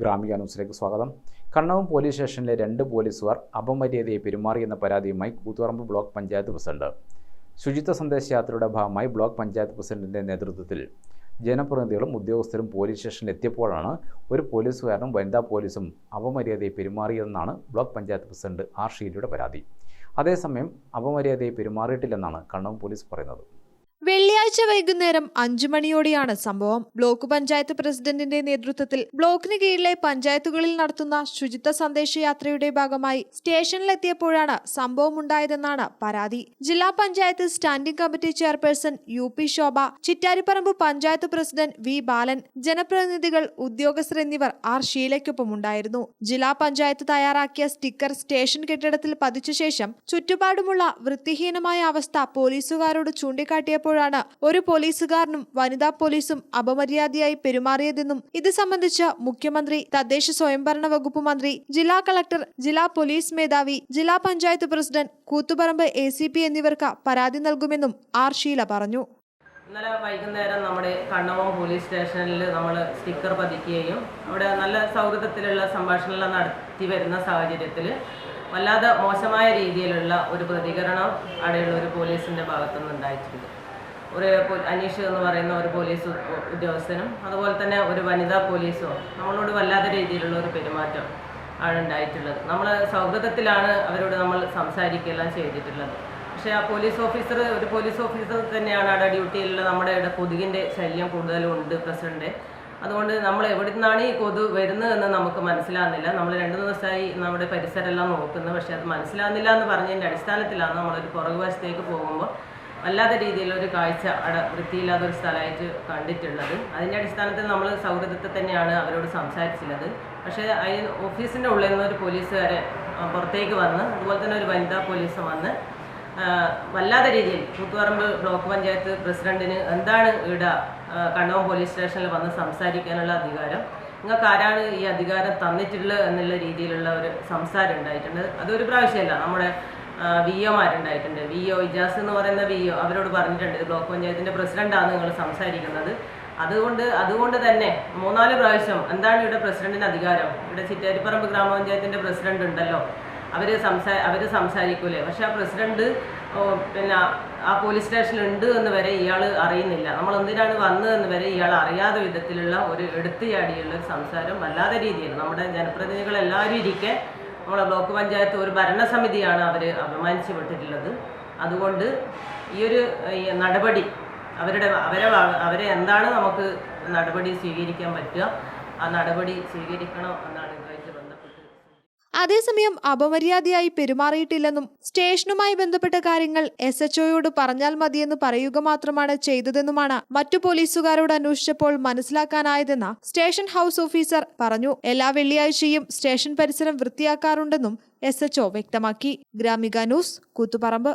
ഗ്രാമിക ന്യൂസിലേക്ക് സ്വാഗതം. കണ്ണവും പോലീസ് സ്റ്റേഷനിലെ രണ്ട് പോലീസുകാർ അപമര്യാദയെ പെരുമാറിയെന്ന പരാതിയുമായി കൂത്തുപറമ്പ് ബ്ലോക്ക് പഞ്ചായത്ത് പ്രസിഡന്റ്. ശുചിത്വ സന്ദേശയാത്രയുടെ ഭാഗമായി ബ്ലോക്ക് പഞ്ചായത്ത് പ്രസിഡന്റിന്റെ നേതൃത്വത്തിൽ ജനപ്രതിനിധികളും ഉദ്യോഗസ്ഥരും പോലീസ് സ്റ്റേഷനിൽ എത്തിയപ്പോഴാണ് ഒരു പോലീസുകാരനും വനിതാ പോലീസും അപമര്യാദയെ പെരുമാറിയതെന്നാണ് ബ്ലോക്ക് പഞ്ചായത്ത് പ്രസിഡന്റ് ആർ പരാതി. അതേസമയം അപമര്യാദയെ പെരുമാറിയിട്ടില്ലെന്നാണ് കണ്ണവും പോലീസ് പറയുന്നത്. വെള്ളിയാഴ്ച വൈകുന്നേരം അഞ്ചു മണിയോടെയാണ് സംഭവം. ബ്ലോക്ക് പഞ്ചായത്ത് പ്രസിഡന്റിന്റെ നേതൃത്വത്തിൽ ബ്ലോക്കിന് കീഴിലെ പഞ്ചായത്തുകളിൽ നടത്തുന്ന ശുചിത്വ സന്ദേശയാത്രയുടെ ഭാഗമായി സ്റ്റേഷനിലെത്തിയപ്പോഴാണ് സംഭവം ഉണ്ടായതെന്നാണ് പരാതി. ജില്ലാ panchayat standing committee chairperson U P Shobha Chittariparamba panchayat president V Balan ജനപ്രതിനിധികൾ ഉദ്യോഗസ്ഥർ എന്നിവർ ആർ ഷീലയ്ക്കൊപ്പമുണ്ടായിരുന്നു ജില്ലാ പഞ്ചായത്ത് തയ്യാറാക്കിയ സ്റ്റിക്കർ സ്റ്റേഷൻ കെട്ടിടത്തിൽ പതിച്ച ശേഷം ചുറ്റുപാടുമുള്ള വൃത്തിഹീനമായ അവസ്ഥ പോലീസുകാരോട് ചൂണ്ടിക്കാട്ടിയപ്പോഴാണ് ഒരു പോലീസുകാരനും വനിതാ പോലീസും അപമര്യാദയായി പെരുമാറിയതെന്നും ഇത് സംബന്ധിച്ച് മുഖ്യമന്ത്രി തദ്ദേശ സ്വയംഭരണ വകുപ്പ് മന്ത്രി ജില്ലാ കളക്ടർ ജില്ലാ പോലീസ് മേധാവി ജില്ലാ പഞ്ചായത്ത് പ്രസിഡന്റ് കൂത്തുപറമ്പ് എ എന്നിവർക്ക് പരാതി നൽകുമെന്നും ആർ ഷീല പറഞ്ഞു. ഇന്നലെ വൈകുന്നേരം നമ്മുടെ കണ്ണവം പോലീസ് സ്റ്റേഷനിൽ നമ്മൾ സ്റ്റിക്കർ പതിക്കുകയും അവിടെ നല്ല സൗഹൃദത്തിലുള്ള സംഭാഷണമെല്ലാം നടത്തി വരുന്ന സാഹചര്യത്തിൽ വല്ലാതെ മോശമായ രീതിയിലുള്ള ഒരു പ്രതികരണം അവിടെയുള്ള ഒരു പോലീസിന്റെ ഭാഗത്തുനിന്ന് ഉണ്ടായിട്ടുണ്ട് ഒരു അനീഷ് എന്ന് പറയുന്ന ഒരു പോലീസ് ഉദ്യോഗസ്ഥനും അതുപോലെ തന്നെ ഒരു വനിതാ പോലീസോ നമ്മളോട് വല്ലാത്ത രീതിയിലുള്ള ഒരു പെരുമാറ്റം ആണ് ഉണ്ടായിട്ടുള്ളത്. നമ്മൾ സൗഹൃദത്തിലാണ് അവരോട് നമ്മൾ സംസാരിക്കുകയെല്ലാം ചെയ്തിട്ടുള്ളത്. പക്ഷേ ആ പോലീസ് ഓഫീസർ ഒരു പോലീസ് ഓഫീസർ തന്നെയാണ് അവിടെ ഡ്യൂട്ടിയിലുള്ള നമ്മുടെ ഇവിടെ കൊതുകിന്റെ ശല്യം കൂടുതലും ഉണ്ട് പ്രസിഡന്റ്. അതുകൊണ്ട് നമ്മൾ എവിടെ നിന്നാണ് ഈ കൊതു വരുന്നതെന്ന് നമുക്ക് മനസ്സിലാകുന്നില്ല. നമ്മൾ രണ്ട് ദിവസമായി നമ്മുടെ പരിസരമെല്ലാം നോക്കുന്നത് പക്ഷേ അത് മനസ്സിലാകുന്നില്ല എന്ന് പറഞ്ഞതിന്റെ അടിസ്ഥാനത്തിലാണ് നമ്മളൊരു പുറകു വശത്തേക്ക് പോകുമ്പോൾ വല്ലാത്ത രീതിയിലൊരു കാഴ്ച അവിടെ വൃത്തിയില്ലാത്തൊരു സ്ഥലമായിട്ട് കണ്ടിട്ടുള്ളത്. അതിന്റെ അടിസ്ഥാനത്തിൽ നമ്മൾ സൗഹൃദത്തെ തന്നെയാണ് അവരോട് സംസാരിച്ചിരുന്നത്. പക്ഷേ അതിൽ ഓഫീസിന്റെ ഉള്ളിൽ നിന്ന് ഒരു പോലീസുകാരെ പുറത്തേക്ക് വന്ന് അതുപോലെ തന്നെ ഒരു വനിതാ പോലീസ് വന്ന് വല്ലാത്ത രീതിയിൽ കൂത്തുപറമ്പ് ബ്ലോക്ക് പഞ്ചായത്ത് പ്രസിഡന്റിന് എന്താണ് ഇവിടെ കണ്ണോ പോലീസ് സ്റ്റേഷനിൽ വന്ന് സംസാരിക്കാനുള്ള അധികാരം? നിങ്ങൾക്ക് ആരാണ് ഈ അധികാരം തന്നിട്ടുള്ളത് എന്നുള്ള രീതിയിലുള്ള ഒരു സംസാരം ഉണ്ടായിട്ടുണ്ട്. അതൊരു പ്രാവശ്യമല്ല. നമ്മുടെ വി ഒമാരുണ്ടായിട്ടുണ്ട് വി ഒ ഇജാസ് എന്ന് പറയുന്ന വി ഒ അവരോട് പറഞ്ഞിട്ടുണ്ട്. ഇത് ബ്ലോക്ക് പഞ്ചായത്തിന്റെ പ്രസിഡന്റാണ് നിങ്ങൾ സംസാരിക്കുന്നത്. അതുകൊണ്ട് അതുകൊണ്ട് തന്നെ മൂന്നാൽ പ്രാവശ്യം എന്താണ് ഇവിടെ പ്രസിഡന്റിന് അധികാരം? ഇവിടെ ചിറ്റാരിപ്പറമ്പ് ഗ്രാമപഞ്ചായത്തിന്റെ പ്രസിഡന്റ് ഉണ്ടല്ലോ. അവർ സംസാ അവർ സംസാരിക്കൂലേ? പക്ഷെ ആ പ്രസിഡന്റ് പിന്നെ ആ പോലീസ് സ്റ്റേഷനിലുണ്ട് എന്ന് വരെ ഇയാൾ അറിയുന്നില്ല. നമ്മൾ എന്തിനാണ് വന്നതെന്ന് വരെ ഇയാൾ അറിയാത്ത വിധത്തിലുള്ള ഒരു എടുത്തുചാടിയുള്ള ഒരു സംസാരം വല്ലാത്ത രീതിയിൽ നമ്മുടെ ജനപ്രതിനിധികൾ എല്ലാവരും ഇരിക്കെ നമ്മളെ ബ്ലോക്ക് പഞ്ചായത്ത് ഒരു ഭരണസമിതിയാണ് അവർ അപമാനിച്ചു വിട്ടിട്ടുള്ളത്. അതുകൊണ്ട് ഈ ഒരു നടപടി അവരുടെ അവരെ അവരെ എന്താണ് നമുക്ക് നടപടി സ്വീകരിക്കാൻ പറ്റുക? ആ നടപടി സ്വീകരിക്കണം? എന്നാണ് ഇതുമായിട്ട് ബന്ധപ്പെട്ട് അതേസമയം അപമര്യാദയായി പെരുമാറിയിട്ടില്ലെന്നും സ്റ്റേഷനുമായി ബന്ധപ്പെട്ട കാര്യങ്ങൾ എസ് എച്ച് ഒയോട് പറഞ്ഞാൽ മതിയെന്ന് പറയുക മാത്രമാണ് ചെയ്തതെന്നുമാണ് മറ്റു പോലീസുകാരോട് അന്വേഷിച്ചപ്പോൾ മനസ്സിലാക്കാനായതെന്ന് സ്റ്റേഷൻ ഹൗസ് ഓഫീസർ പറഞ്ഞു. എല്ലാ വെള്ളിയാഴ്ചയും സ്റ്റേഷൻ പരിസരം വൃത്തിയാക്കാറുണ്ടെന്നും എസ് എച്ച്ഒ വ്യക്തമാക്കി. ഗ്രാമിക ന്യൂസ് കൂത്തുപറമ്പ്.